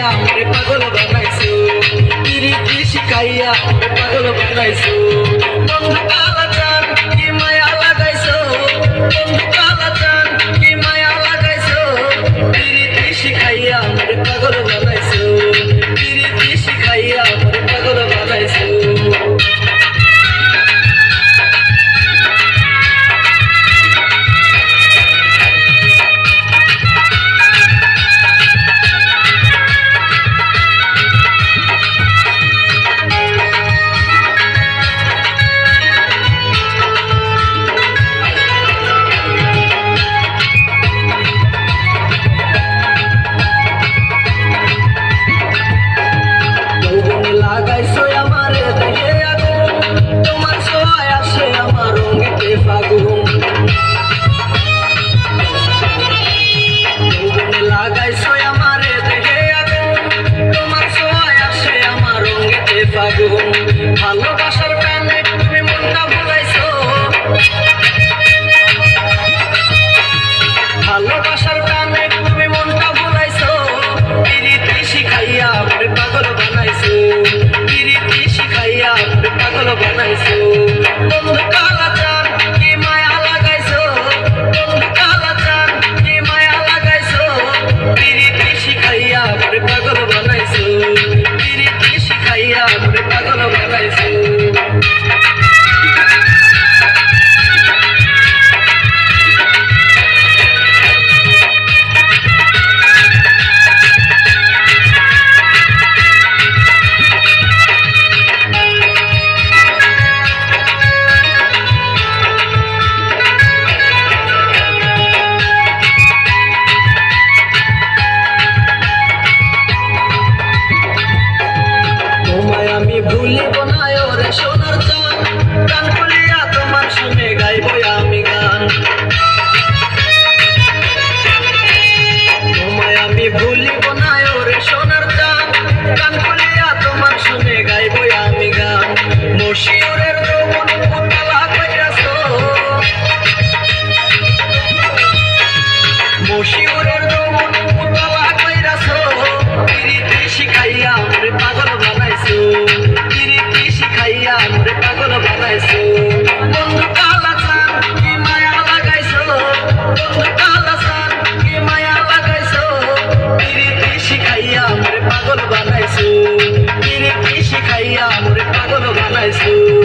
শিখাইয়া রে পাগল বানাইছো। তিরিকি শিখাইয়া রে পাগল বানাইছো। বন্ধু Thank you. মশিউরের বাবা কইরাছো। পিরিতি শিখাইয়া আমরে পাগল বানাইছো। পিরিতি শিখাইয়া আমরে পাগল বানাইছো। বন্ধু কালা চান কি মায়া লাগাইছো? বন্ধু কালা চান কি মায়া লাগাইছো? পিরিতি শিখাইয়া আমরে পাগল বানাইছো। পিরিতি শিখাইয়া আমরে পাগল বানাইছো।